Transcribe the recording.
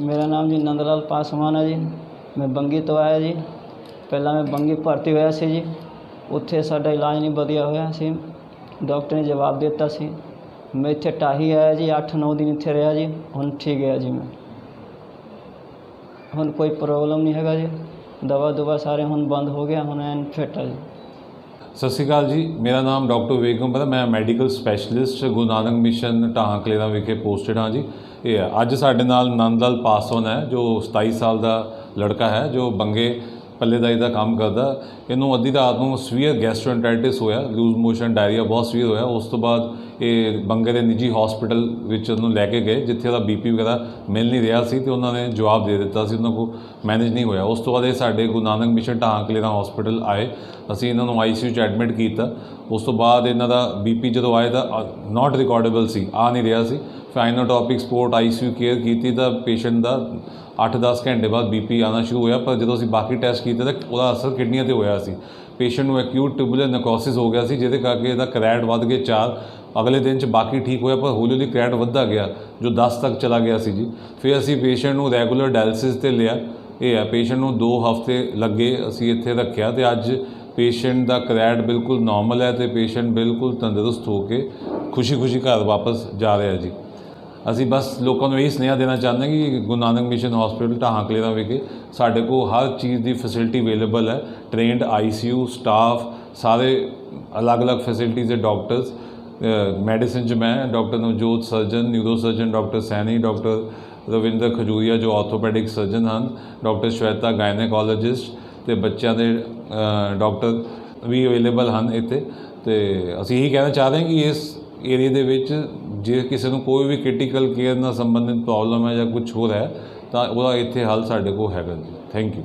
ਮੇਰਾ ਨਾਮ ਜੀ ਨੰਦ ਲਾਲ ਪਾਸਵਾਨ ਹੈ ਜੀ। ਮੈਂ ਬੰਗੀ ਤੋਂ ਆਇਆ ਜੀ। ਪਹਿਲਾਂ ਮੈਂ ਬੰਗੀ ਭਰਤੀ ਹੋਇਆ ਸੀ ਜੀ। ਉੱਥੇ ਸਾਡਾ ਇਲਾਜ ਨਹੀਂ ਵਧੀਆ ਹੋਇਆ ਸੀ। ਡਾਕਟਰ ਨੇ ਜਵਾਬ ਦਿੱਤਾ ਸੀ। ਮੈਂ ਇੱਥੇ ਟਾਹੀ ਆਇਆ ਜੀ 8-9 ਦਿਨ ਇੱਥੇ ਰਿਹਾ ਜੀ। ਹੁਣ ਠੀਕ ਹੈ ਜੀ ਮੈਂ। ਹੁਣ ਕੋਈ ਪ੍ਰੋਬਲਮ ਨਹੀਂ ਹੈਗਾ ਜੀ। ਦਵਾ ਦੁਵਾ ਸਾਰੇ ਹੁਣ ਬੰਦ ਹੋ ਗਿਆ, ਹੁਣ ਐਨ ਫਿੱਟ ਹੈ ਜੀ। ਸਤਿ ਸ਼੍ਰੀ ਅਕਾਲ ਜੀ। ਮੇਰਾ ਨਾਮ ਡਾਕਟਰ ਵੇਗਮ ਹੈ ਮੈਂ medical specialist Guru Nanak mission Dhahan Kaleran ਵਿਖੇ ਪੋਸਟਡ ਹਾਂ ਜੀ। ਇਹ ਹੈ। ਅੱਜ ਸਾਡੇ ਨਾਲ ਨੰਦ ਲਾਲ ਪਾਸਵਾਨ ਹੈ, ਜੋ 27 ਸਾਲ ਦਾ ਲੜਕਾ ਹੈ, ਜੋ ਬੰਗੇ ਪੱਲੇਦਾਰੀ ਦਾ ਕੰਮ ਕਰਦਾ। ਇਹਨੂੰ ਅੱਧੀ ਰਾਤ ਨੂੰ ਸਵੀਅਰ ਗੈਸਟ੍ਰੋਐਂਟਰਾਈਟਿਸ ਹੋਇਆ ਲੂਜ਼ ਮੋਸ਼ਨ ਡਾਇਰੀਆ ਬਹੁਤ ਸਵੀਅਰ ਹੋਇਆ। ਉਸ ਤੋਂ ਬਾਅਦ ਇਹ ਬੰਗੇ ਦੇ ਨਿੱਜੀ ਹਸਪੀਟਲ ਵਿੱਚ ਉਹਨੂੰ ਲੈ ਕੇ ਗਏ, ਜਿੱਥੇ ਉਹਦਾ ਬੀਪੀ ਵਗੈਰਾ ਮਿਲ ਨਹੀਂ ਰਿਹਾ ਸੀ ਤੇ ਉਹਨਾਂ ਨੇ ਜਵਾਬ ਦੇ ਦਿੱਤਾ ਸੀ, ਉਹਨਾਂ ਕੋ ਮੈਨੇਜ ਨਹੀਂ ਹੋਇਆ। ਉਸ ਤੋਂ ਬਾਅਦ ਇਹ ਸਾਡੇ ਗੁਰੂ ਨਾਨਕ ਮਿਸ਼ਨ ਢਾਹਾਂ ਕਲੇਰਾ ਹਸਪੀਟਲ ਆਏ, ਅਸੀਂ ਇਹਨਾਂ ਨੂੰ ਆਈਸੀਯੂ 'ਚ ਐਡਮਿਟ ਕੀਤਾ। ਉਸ ਤੋਂ ਬਾਅਦ ਇਹਨਾਂ ਦਾ ਬੀਪੀ ਜਦੋਂ ਆਇਆ ਤਾਂ ਨਾਟ ਰਿਕਾਰਡੇਬਲ ਸੀ, ਆ ਨਹੀਂ ਰਿਹਾ ਸੀ। ਫਾਈਨੋਟੋਪਿਕ ਸਪੋਰਟ ਆਈਸੀਯੂ ਕੇਅਰ ਕੀਤੀ ਤਾਂ ਪੇਸ਼ੈਂਟ ਦਾ 8-10 ਘੰਟੇ ਬਾਅਦ ਬੀਪੀ ਆਉਣਾ ਸ਼ੁਰੂ ਹੋਇਆ, ਪਰ ਜਦੋਂ ਅਸੀਂ ਬਾਕੀ ਟੈਸਟ ਕੀਤੇ ਤਾਂ ਉਹਦਾ ਅਸਰ ਕਿਡਨੀਆਂ ਤੇ ਹੋਇਆ ਸੀ। ਪੇਸ਼ੈਂਟ ਨੂੰ ਐਕਿਊਟ ਟਿਊਬੂਲਰ ਨੈਕਰੋਸਿਸ ਹੋ ਗਿਆ ਸੀ, ਜਿਹਦੇ ਕਰਕੇ ਇਹਦਾ ਕਰੈਟ ਵੱਧ ਕੇ 4 ਅਗਲੇ ਦਿਨ ਚ ਬਾਕੀ ਠੀਕ ਹੋਇਆ, ਪਰ ਹੌਲੀ ਹੌਲੀ ਕਰੈਟ ਵੱਧਦਾ ਗਿਆ, ਜੋ 10 ਤੱਕ ਚਲਾ ਗਿਆ ਸੀ ਜੀ। ਫਿਰ ਅਸੀਂ ਪੇਸ਼ੈਂਟ ਨੂੰ ਰੈਗੂਲਰ ਡਾਇਲਿਸਿਸ ਤੇ ਲਿਆ। ਇਹ ਆ ਪੇਸ਼ੈਂਟ ਨੂੰ 2 ਹਫ਼ਤੇ ਲੱਗੇ ਅਸੀਂ ਇੱਥੇ ਰੱਖਿਆ ਤੇ ਅੱਜ ਪੇਸ਼ੈਂਟ ਦਾ ਕਰੈਟ ਬਿਲਕੁਲ ਨਾਰਮਲ ਹੈ ਤੇ ਪੇਸ਼ੈਂਟ ਬਿਲਕੁਲ ਤੰਦਰੁਸਤ ਹੋ ਕੇ ਖੁਸ਼ੀ-ਖੁਸ਼ੀ ਘਰ ਵਾਪਸ ਜਾ ਰਿਹਾ ਜੀ। ਅਸੀਂ ਬਸ ਲੋਕਾਂ ਨੂੰ ਇਹ ਸੁਨੇਹਾ ਦੇਣਾ ਚਾਹੁੰਦੇ ਹਾਂ ਕਿ ਗੁਰੂ ਨਾਨਕ ਮਿਸ਼ਨ ਹਸਪੀਟਲ ਢਾਹਾਂ ਕਲੇਰਾ ਵਿਖੇ ਸਾਡੇ ਕੋਲ ਹਰ ਚੀਜ਼ ਦੀ ਫੈਸਿਲਿਟੀ ਅਵੇਲੇਬਲ ਹੈ। ਟ੍ਰੇਨਡ ਆਈਸੀਯੂ ਸਟਾਫ ਸਾਰੇ ਅਲੱਗ-ਅਲੱਗ ਫੈਸਿਲਿਟੀਜ਼ ਦੇ ਡਾਕਟਰਸ ਮੈਡੀਸਿਨ 'ਚ ਮੈਂ doctor Navjot surgeon neuro surgeon doctor Saini doctor Ravinder Khajuria, ਜੋ ਆਰਥੋਪੈਡਿਕ ਸਰਜਨ ਹਨ ਡਾਕਟਰ ਸ਼ਵੇਤਾ ਗਾਇਨੇਕੋਲੋਜਿਸਟ ਤੇ ਬੱਚਿਆਂ ਦੇ ਡਾਕਟਰ ਵੀ ਅਵੇਲੇਬਲ ਹਨ ਇੱਥੇ। ਤੇ ਅਸੀਂ ਇਹੀ ਕਹਿਣਾ ਚਾਹਦੇ ਹਾਂ ਕਿ ਇਸ ਏਰੀਆ ਦੇ ਵਿੱਚ ਜੇ ਕਿਸੇ ਨੂੰ ਕੋਈ ਵੀ ਕ੍ਰਿਟੀਕਲ ਕੇਅਰ ਨਾਲ ਸੰਬੰਧਿਤ ਪ੍ਰੋਬਲਮ ਹੈ ਜਾਂ ਕੁਝ ਹੋਰ ਹੈ, ਤਾਂ ਉਹਦਾ ਇੱਥੇ ਹੱਲ ਸਾਡੇ ਕੋਲ ਹੈਗਾ ਜੀ। Thank you